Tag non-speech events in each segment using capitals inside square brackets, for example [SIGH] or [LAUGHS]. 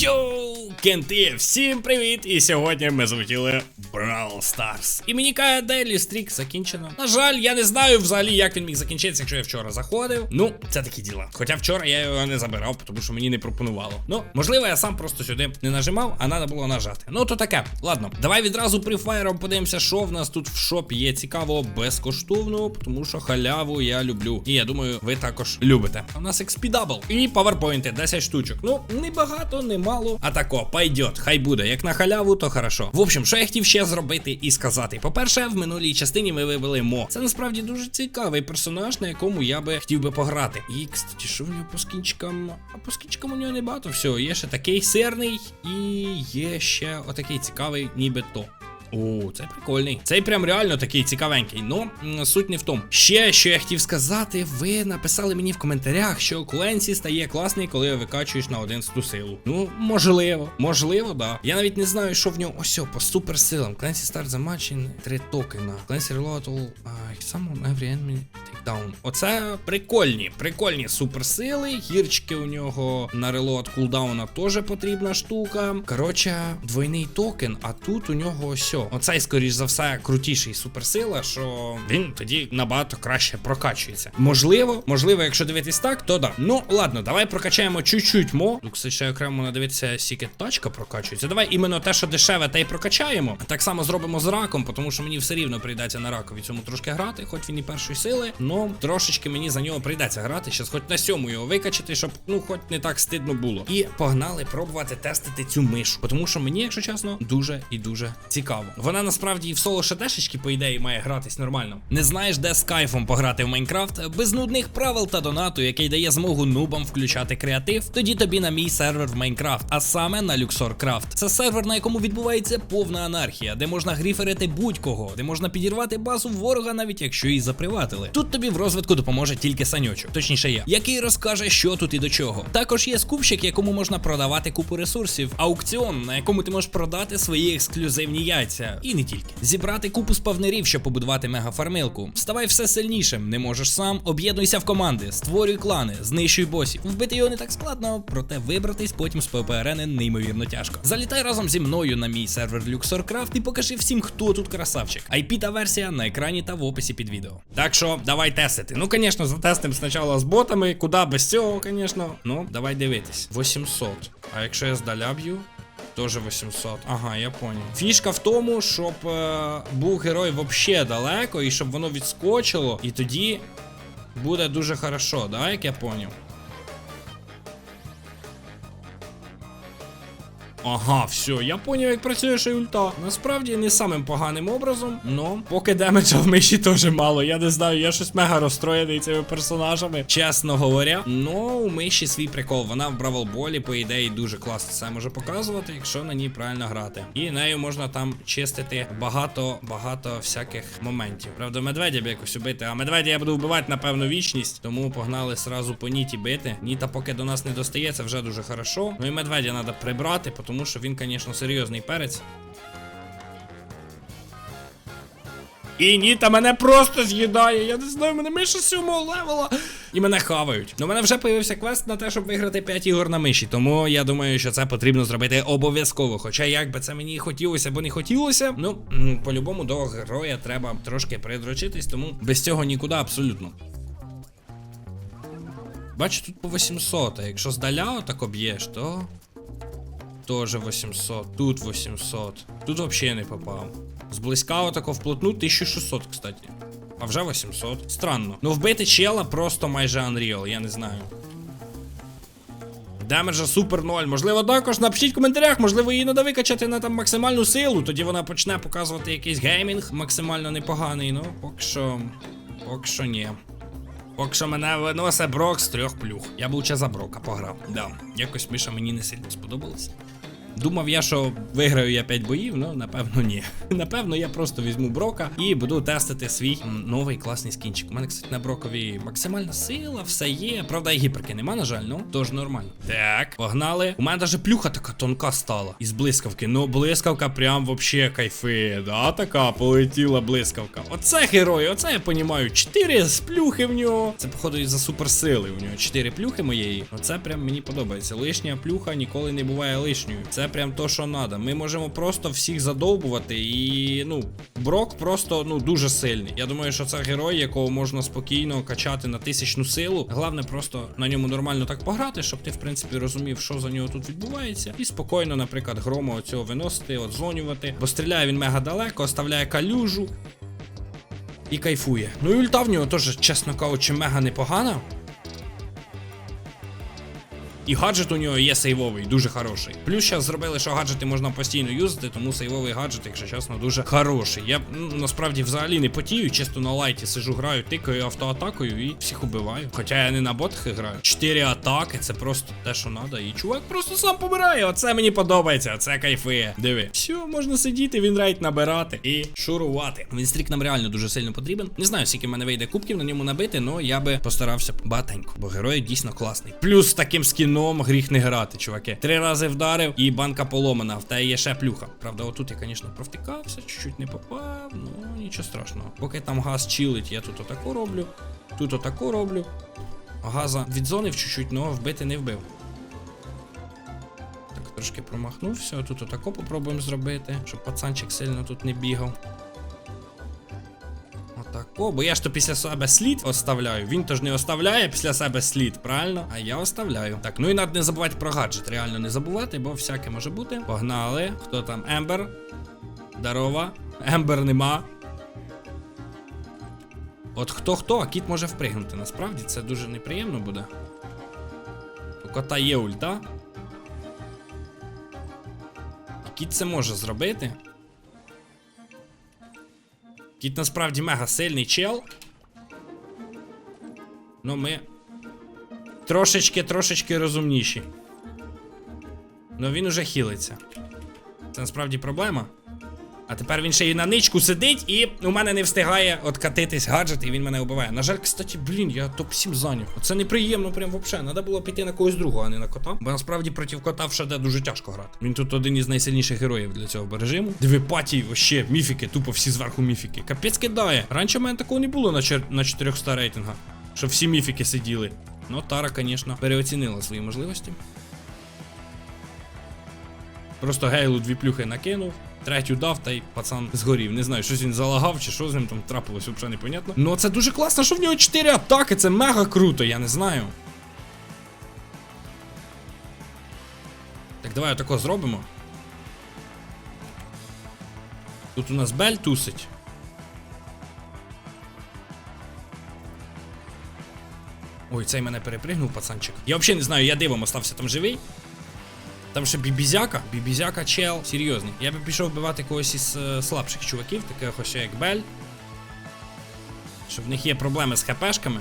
Yo кенти, всім привіт! І сьогодні ми залетіли Brawl Stars. І мені каже, Daily Streak закінчено. На жаль, я не знаю взагалі, як він міг закінчитися, якщо я вчора заходив. Ну, це такі діла. Хоча вчора я його не забирав, тому що мені не пропонувало. Ну, можливо, я сам просто сюди не нажимав, а треба було нажати. Ну, то таке. Ладно, давай відразу прифайром подивимося, що в нас тут в шопі є цікаво безкоштовно, тому що халяву я люблю. І я думаю, ви також любите. У нас XP Double. І паверпойнти 10 штучок. Ну, не багато, не мало. А тако, пойдет, хай буде. Як на халяву, то хорошо. В общем, що я хотів ще зробити і сказати. По-перше, в минулій частині ми вивели Мо. Це насправді дуже цікавий персонаж, на якому я би хотів би пограти. І, кстати, що в нього по скінчикам? А по скінчикам у нього не багато всього. Є ще такий сирний, і є ще отакий цікавий, ніби то. О, цей прикольний. Цей прям реально такий цікавенький. Ну, суть не в тому. Ще, що я хотів сказати, ви написали мені в коментарях, що Кленсі стає класний, коли викачуєш на 11 силу. Ну, можливо, можливо, да. Я навіть не знаю, що в нього. Ось, о, по суперсилам. Кленсі старт за матчін, 3 токена. Кленсі uh, summon every enemy takedown. Оце прикольні, прикольні суперсили. Гірчики у нього на релот кулдауна теж потрібна штука. Коротше, двойний токен, а тут у нього ось. Оцей, скоріш за все, крутіший суперсила, що він тоді набагато краще прокачується. Можливо, можливо, якщо дивитись так, то да. Ну ладно, давай прокачаємо чуть-чуть мо. Тут кстати, ще окремо надивитися, скільки тачка прокачується. Давай іменно те, що дешеве, те й прокачаємо. Так само зробимо з раком, тому що мені все рівно прийдеться на ракові цьому трошки грати, хоч він і першої сили. Ну трошечки мені за нього прийдеться грати. Щас хоч на сьому його викачати, щоб ну хоч не так стидно було. І погнали пробувати тестити цю мишу. Тому що мені, якщо чесно, дуже і дуже цікаво. Вона насправді в соло шатешечки, по ідеї, має гратись нормально. Не знаєш, де з кайфом пограти в Майнкрафт без нудних правил та донату, який дає змогу нубам включати креатив. Тоді тобі на мій сервер в Майнкрафт, а саме на Luxor Craft. Це сервер, на якому відбувається повна анархія, де можна гріферити будь-кого, де можна підірвати базу ворога, навіть якщо її заприватили. Тут тобі в розвитку допоможе тільки саньочок, точніше я, який розкаже, що тут і до чого. Також є скупщик, якому можна продавати купу ресурсів, аукціон, на якому ти можеш продати свої ексклюзивні яйця. І не тільки. Зібрати купу спавнерів, щоб побудувати мегафармилку. Ставай все сильнішим, не можеш сам, об'єднуйся в команди, створюй клани, знищуй босів. Вбити його не так складно, проте вибратись потім з ППРН неймовірно тяжко. Залітай разом зі мною на мій сервер LuxorCraft і покажи всім, хто тут красавчик. IP та версія на екрані та в описі під відео. Так що давай тестити. Ну, звісно, затестимо спочатку з ботами, куди без цього, звісно. Ну, давай дивитись. 800. А якщо я здаля б'ю? Тоже 800. Ага, я понял. Фішка в тому, щоб е, був герой вообще далеко, і щоб воно відскочило, і тоді буде дуже хорошо, да, як я поняв? Ага, все, я поняв, як працює ще. Насправді не самим поганим образом, но поки демеджа в миші теж мало. Я не знаю, я щось мега розстроєний цими персонажами, чесно говоря. Ну, у миші свій прикол. Вона в бравлболі, по ідеї, дуже класно це може показувати, якщо на ній правильно грати. І нею можна там чистити багато-багато всяких моментів. Правда, медведя б якось убити, а медведя я буду вбивати, напевно, вічність. Тому погнали сразу по ніті бити. Ніта, поки до нас не достає, це вже дуже хорошо. Ну і медведя треба прибрати, тому що він, звісно, серйозний перець. І Ніта мене просто з'їдає. Я не знаю, мене миша сьомого левела. І мене хавають. Ну, мене вже появився квест на те, щоб виграти 5 ігор на миші. Тому я думаю, що це потрібно зробити обов'язково. Хоча як би це мені хотілося або не хотілося. Ну, по-любому до героя треба трошки придрочитись, тому без цього нікуди абсолютно. Бачу, тут по 800, а якщо здаля отак об'єш, то. Тоже 800, тут 800. Тут взагалі не попав. Зблизька отако вплотну 1600, кстати. А вже 800. Странно. Ну вбити чела просто майже Unreal, я не знаю. Демеджа супер 0. Можливо, також напишіть в коментарях, можливо, її треба викачати на там максимальну силу. Тоді вона почне показувати якийсь геймінг максимально непоганий. Ну, поки що. Поки що ні. Поки що мене виносить брок з трьох плюх. Я б лучше за брока пограв. Да. Якось Миша мені не сильно сподобалося. Думав я, що виграю я 5 боїв, ну напевно ні. [LAUGHS] Напевно, я просто візьму брока і буду тестити свій новий класний скінчик. У мене, кстати, на брокові максимальна сила, все є. Правда, і гіперки нема, на жаль, ну тож нормально. Так, погнали. У мене даже плюха така тонка стала із блискавки. Ну, блискавка прям вообще кайфи. Да, така полетіла блискавка. Оце герой, оце я понімаю. Чотири сплюхи в нього. Це, походу, із-за суперсили. У нього чотири плюхи моєї. Оце прям мені подобається. Лишня плюха ніколи не буває лишньою. Це прям то, що треба. Ми можемо просто всіх задовбувати. І ну, брок просто ну дуже сильний. Я думаю, що це герой, якого можна спокійно качати на тисячну силу. Головне просто на ньому нормально так пограти, щоб ти, в принципі, розумів, що за нього тут відбувається. І спокійно, наприклад, грома оцього виносити, одзвонювати. Бо стріляє він мега далеко, оставляє калюжу. І кайфує. Ну і ульта в нього теж, чесно кажучи, мега непогана. І гаджет у нього є сейвовий, дуже хороший. Плюс зараз зробили, що гаджети можна постійно юзати, тому сейвовий гаджет, якщо чесно, дуже хороший. Я ну, насправді взагалі не потію, чисто на лайті сижу, граю, тикаю автоатакою і всіх убиваю. Хоча я не на ботах граю. Чотири атаки, це просто те, що треба. І чувак просто сам помирає. Оце мені подобається, оце кайфує. Диви. Все, можна сидіти, він рейд набирати і шурувати. Вінстрік нам реально дуже сильно потрібен. Не знаю, скільки мене вийде кубків на ньому набити, але я би постарався багатенько, бо герой дійсно класний. Плюс таким скіном гріх не грати, чуваки. Три рази вдарив і банка поломана. В тебе є ще плюха. Правда, отут я, звісно, провтикався, чуть-чуть не попав. Ну нічого страшного. Поки там газ чилить, я тут отаку роблю, тут отаку роблю. Газа відзонив чуть-чуть, але вбити не вбив. Так, трошки промахнувся. Тут отако попробуємо зробити, щоб пацанчик сильно тут не бігав. Отако, бо я ж то після себе слід оставляю. Він то ж не оставляє після себе слід, правильно? А я оставляю. Так, ну і треба не забувати про гаджет. Реально не забувати, бо всяке може бути. Погнали. Хто там? Ембер. Здорова. Ембер нема. От хто хто, а кіт може впригнути. Насправді це дуже неприємно буде. У кота є ульта. Кіт це може зробити. Кіт насправді мега сильний чел. Ну ми. Трошечки, трошечки розумніші. Ну він уже хілиться. Це насправді проблема. А тепер він ще й на ничку сидить, і у мене не встигає откатитись гаджет, і він мене вбиває. На жаль, кстати, блін, я топ-7 зайняв. Оце неприємно, прям взагалі. Треба було піти на когось другого, а не на кота. Бо насправді проти кота в ШД дуже тяжко грати. Він тут один із найсильніших героїв для цього режиму. Диви паті, вообще, міфіки, тупо всі зверху міфіки. Капець кидає. Раніше в мене такого не було на, чер... на 400 рейтингах. Щоб всі міфіки сиділи. Ну, Тара, звісно, переоцінила свої можливості. Просто гейлу дві плюхи накинув. Третю дав, та й пацан згорів. Не знаю, щось він залагав чи що з ним там трапилось, взагалі непонятно. Ну це дуже класно, що в нього 4 атаки, це мега круто, я не знаю. Так, давай отако зробимо. Тут у нас Бель тусить. Ой, цей мене перепригнув, пацанчик. Я взагалі не знаю, я дивом остався там живий. Там ще бібізяка, бібізяка чел, серйозний. Я би пішов вбивати когось із е, слабших чуваків, таких ось як Бель. Що в них є проблеми з хпшками.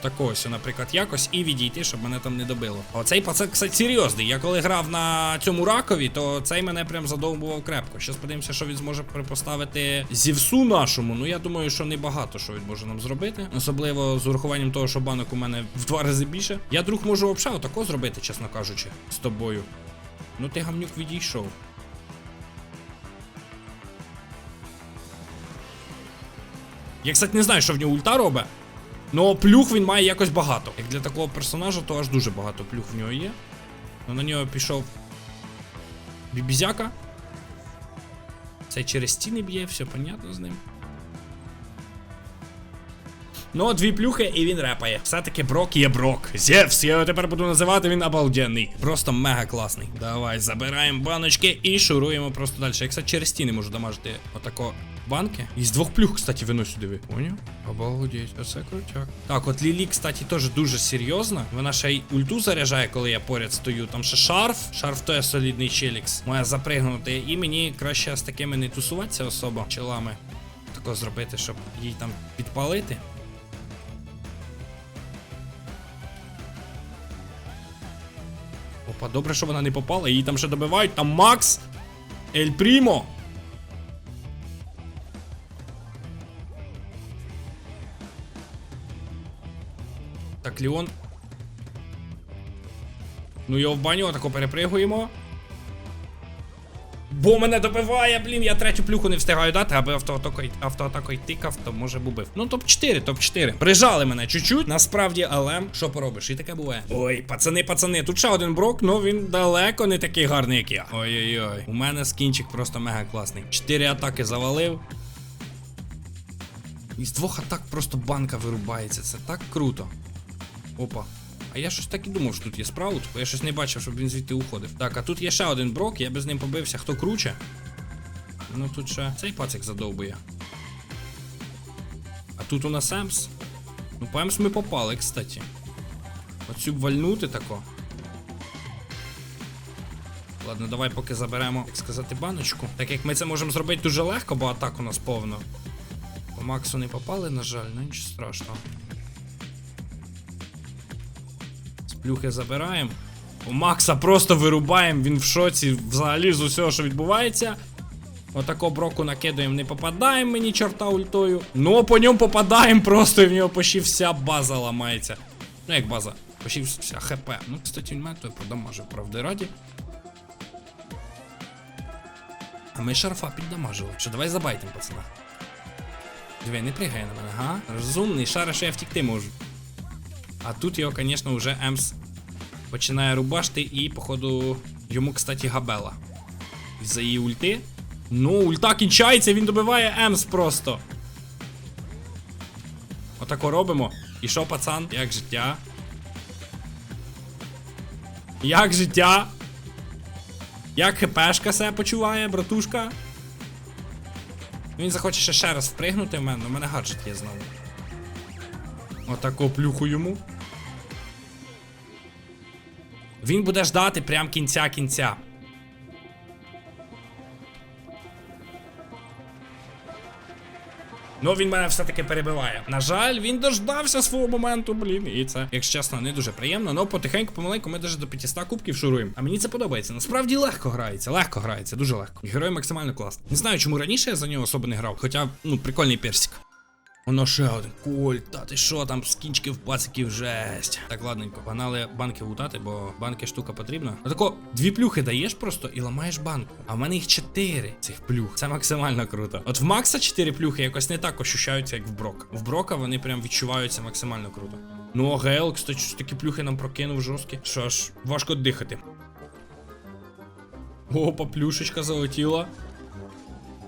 Отако ось, наприклад, якось і відійти, щоб мене там не добило. Оцей пацан, кстати, серйозний. Я коли грав на цьому ракові, то цей мене прям задовбував крепко. Щас подивимося, що він зможе припоставити зівсу нашому. Ну я думаю, що небагато що він може нам зробити. Особливо з урахуванням того, що банок у мене в два рази більше. Я друг можу взагалі отако зробити, чесно кажучи, з тобою. Ну ти гамнюк відійшов. Я, кстати, не знаю, що в нього ульта робить. Ну, плюх він має якось багато. Як для такого персонажа, то аж дуже багато плюх в нього є. Ну на нього пішов бібізяка. Це через стіни б'є, все понятно з ним. Ну, дві плюхи і він репає. Все-таки брок є брок. Зевс, я його тепер буду називати, він обалденний. Просто мега класний. Давай, забираємо баночки і шуруємо просто далі. Я, кстати, через стіни можу дамажити отако банки. Із двох плюх, кстати, виносю диви. Поняв? Обалдеть, оце крутяк. Так, от Лілі, кстати, теж дуже серйозна. Вона ще й ульту заряджає, коли я поряд стою. Там ще шарф. Шарф то є солідний челікс. Має запригнути. І мені краще з такими не тусуватися особо челами. Тако зробити, щоб їй там підпалити. Опа, добре, що вона не попала, її там ще добивають. Там Макс! Ель Прімо! Леон. Ну його в баню отако перепригуємо. Бо мене добиває, блін, я третю плюху не встигаю дати, аби автоатакою автоатакою тикав, то може б убив. Ну, топ-4, топ-4. Прижали мене чуть-чуть, насправді, але що поробиш, і таке буває. Ой, пацани, пацани, тут ще один брок, ну він далеко не такий гарний, як я. Ой-ой-ой. У мене скінчик просто мега класний. Чотири атаки завалив. Із двох атак просто банка вирубається. Це так круто. Опа. А я щось так і думав, що тут є спраут, бо я щось не бачив, щоб він звідти уходив. Так, а тут є ще один брок, я би з ним побився. Хто круче? Ну тут ще цей пацик задовбує. А тут у нас Емс. Ну, по Емс ми попали, кстати. Оцю б вальнути тако. Ладно, давай поки заберемо, як сказати, баночку. Так як ми це можемо зробити дуже легко, бо атак у нас повно. По Максу не попали, на жаль, ну нічого страшного. Плюхи забираємо. У Макса просто вирубаємо, він в шоці взагалі з усього, що відбувається. Отако броку накидаємо, не попадаємо мені чорта ультою. Ну, по ньому попадаємо просто, і в нього почти вся база ламається. Ну, як база? Почти вся ХП. Ну, кстати, він мене той продамажив, правди раді. А ми шарфа піддамажили. Що, давай забайтим, пацана. Диви, не пригай на мене, га? Розумний, шара, що я втікти можу. А тут його, звісно, вже Емс починає рубашти і, походу, йому, кстати, габела. Із-за її ульти. Ну, ульта кінчається, він добиває Емс просто. Отако робимо. І що, пацан? Як життя? Як життя? Як хпшка себе почуває, братушка? Він захоче ще раз впригнути в мене, у мене гаджет є знову. Отако плюху йому. Він буде ждати прям кінця кінця. Ну, він мене все-таки перебиває. На жаль, він дождався свого моменту, блін. І це, якщо чесно, не дуже приємно. Ну, потихеньку, помаленьку, ми навіть до 500 кубків шуруємо. А мені це подобається. Насправді легко грається, легко грається, дуже легко. Герой максимально класний. Не знаю, чому раніше я за нього особо не грав, хоча, ну, прикольний персик. Воно ще один кольт, та ти що там скінчиків, пациків, жесть. Так, ладненько, погнали банки лутати, бо банки штука потрібна. Отако дві плюхи даєш просто і ламаєш банку. А в мене їх чотири цих плюх. Це максимально круто. От в Макса чотири плюхи якось не так ощущаються, як в Брок. В Брока вони прям відчуваються максимально круто. Ну, а ГЛ, кстати, такі плюхи нам прокинув жорсткі. Що ж, важко дихати. Опа, плюшечка залетіла.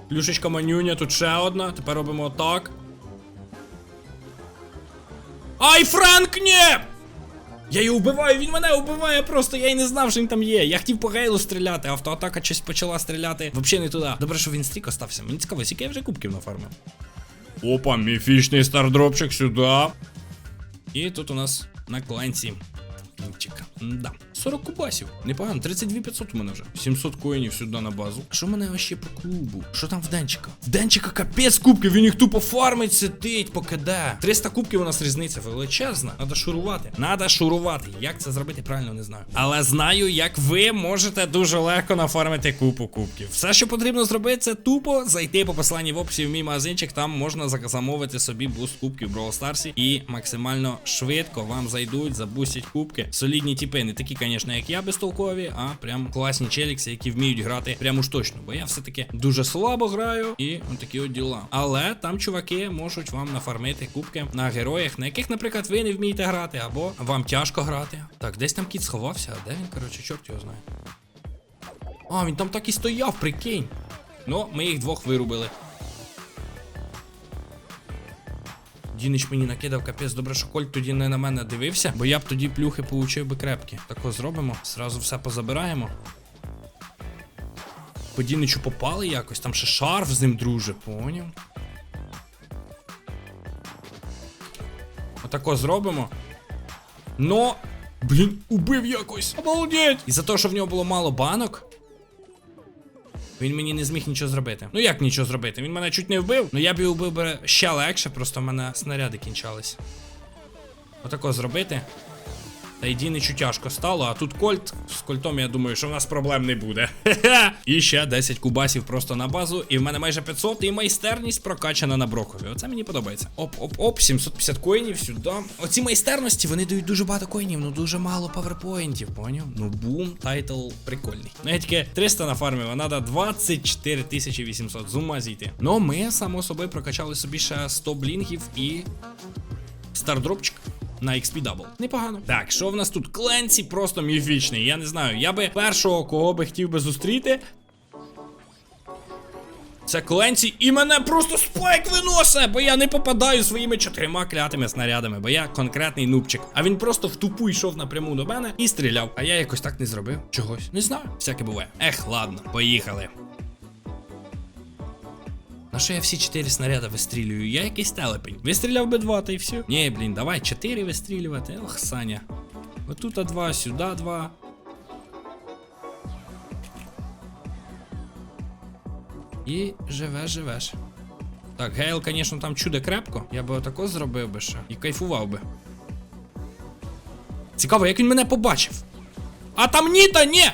Плюшечка манюня, тут ще одна. Тепер робимо отак. Ай, Франк, ні! Я його вбиваю, він мене вбиває просто, я й не знав, що він там є. Я хотів по гейлу стріляти, автоатака щось почала стріляти. Взагалі не туди. Добре, що він стрік остався. Мені цікаво, скільки я вже кубків нафармив. Опа, міфічний стардропчик сюди. І тут у нас на кланці. Кінчик. Да. 40 кубасів. Непогано, 32 500 у мене вже. 700 коїнів сюди на базу. Що в мене ще по клубу? Що там в Денчика? В Денчика капець кубків, він їх тупо фармить, сидить, покиде. 300 кубків у нас різниця величезна. Надо шурувати. Надо шурувати. Як це зробити, правильно не знаю. Але знаю, як ви можете дуже легко нафармити купу кубків. Все, що потрібно зробити, це тупо зайти по посиланні в описі в мій магазинчик. Там можна замовити собі буст кубків в Brawl Stars і максимально швидко вам зайдуть, забустять кубки. Солідні тіпи, не такі, звісно, як я безтолкові, а прям класні челікси, які вміють грати прямо уж точно. Бо я все-таки дуже слабо граю і такі от діла. Але там чуваки можуть вам нафармити кубки на героях, на яких, наприклад, ви не вмієте грати, або вам тяжко грати. Так, десь там кіт сховався, а де він, коротше, чорт його знає. А, він там так і стояв, прикинь. Ну, ми їх двох вирубили. Дінич мені накидав капець, добре, що Кольт тоді не на мене дивився, бо я б тоді плюхи получив би крепкі. Тако зробимо, зразу все позабираємо. По Діничу попали якось, там ще шарф з ним друже, поняв. Отако зробимо. Но. Блін, убив якось. Обалдеть! І за те, що в нього було мало банок. Він мені не зміг нічого зробити. Ну як нічого зробити? Він мене чуть не вбив. Ну я б його вбив би ще легше, просто в мене снаряди кінчались. Отако зробити. Та й Діничу тяжко стало, а тут кольт. З кольтом я думаю, що в нас проблем не буде. [LAUGHS] І ще 10 кубасів просто на базу. І в мене майже 500, і майстерність прокачана на брокові. Оце мені подобається. Оп-оп-оп, 750 коїнів сюди. Оці майстерності вони дають дуже багато коїнів, ну дуже мало паверпоінтів, поняв? Ну бум, тайтл прикольний. Ну я тільки 300 нафармив, а треба 24 800. З ума зійти. Ну ми, само собою, прокачали собі ще 100 блінгів і стардропчик. На XP Double. Непогано. Так, що в нас тут? Кленсі просто міфічний. Я не знаю. Я би першого, кого би хотів би зустріти. Це Кленсі і мене просто спайк виносить, бо я не попадаю своїми чотирма клятими снарядами, бо я конкретний нубчик. А він просто в тупу йшов напряму до мене і стріляв. А я якось так не зробив. Чогось. Не знаю. Всяке буває. Ех, ладно, поїхали. На що я всі чотири снаряди вистрілюю? Я якийсь телепень. Вистріляв би два, та й все. Ні, блін, давай чотири вистрілювати. Ох, Саня. Отут два, сюди два. І живеш, живеш. Так, Гейл, звісно, там чудо крепко. Я би отако зробив би ще. І кайфував би. Цікаво, як він мене побачив. А там ні та ні!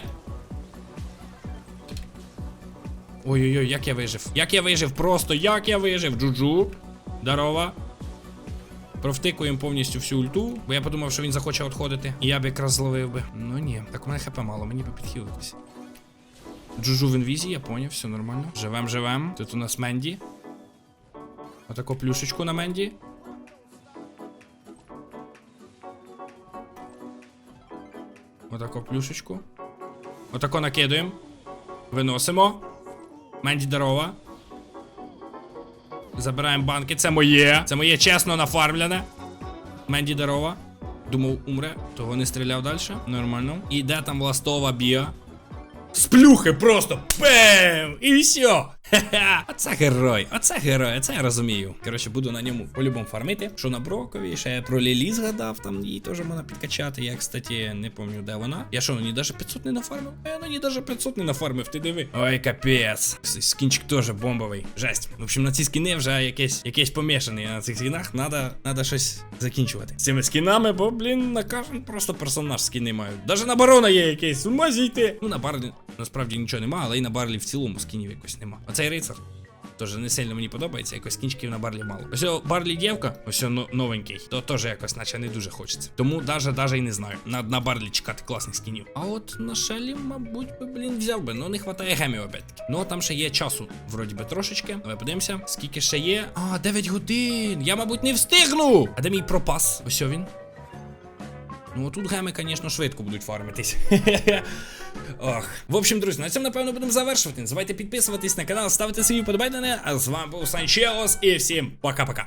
Ой-ой-ой, як я вижив. Як я вижив, просто як я вижив. Джуджу. Здорово. Провтикуємо повністю всю ульту, бо я подумав, що він захоче відходити. І я б якраз зловив би. Ну ні, так у мене хп мало, мені би підхилитись. Джуджу в інвізі, я поняв, все нормально. Живем, живем. Тут у нас Менді. Отаку плюшечку на Менді. Отаку плюшечку. Отако накидуємо. Виносимо. Менді здорова. Забираємо банки. Це моє. Це моє чесно нафармлене. Менді здорова. Думав, умре, того не стріляв далі. Нормально. І де там ластова біа? Сплюхи просто пем! І все. Хе-хе. [LAUGHS] Оце герой, оце герой, оце я розумію. Коротше, буду на ньому по-любому фармити. Що на Брокові, ще я про Лілі згадав, там її теж можна підкачати. Я, кстати, не пам'ятаю, де вона. Я що, на ній навіть 500 не нафармив? Я на ній навіть 500 не нафармив, ти диви. Ой, капець. Скінчик теж бомбовий. Жесть. В общем, на ці скіни вже якесь, якесь помішаний на цих скінах. Надо, надо щось закінчувати. З цими скінами, бо, блін, на кожен просто персонаж скіни мають. Даже на барона є якийсь, ума. Ну, на барлі насправді нічого нема, але і на барлі в цілому скінів якось нема. Оцей рицар. Тож не сильно мені подобається, якось кінчиків на барлі мало. Ось барлі дівка, ось новенький, то теж якось, наче не дуже хочеться. Тому даже, даже і не знаю. На, на барлі чекати класних скінів. А от на шелі, мабуть, би, блін, взяв би. Ну не хватає гемів опять-таки. Ну там ще є часу, вроді би, трошечки. Давай подивимося, скільки ще є. А, 9 годин. Я, мабуть, не встигну. А де мій пропас? Ось він. Ну, тут геми, звісно, швидко будуть фармитись. [LAUGHS] Ох. В общем, друзі, на цьому, напевно, будемо завершувати. Не забувайте підписуватись на канал, ставити свої вподобайки. А з вами був Санчелос і всім пока-пока.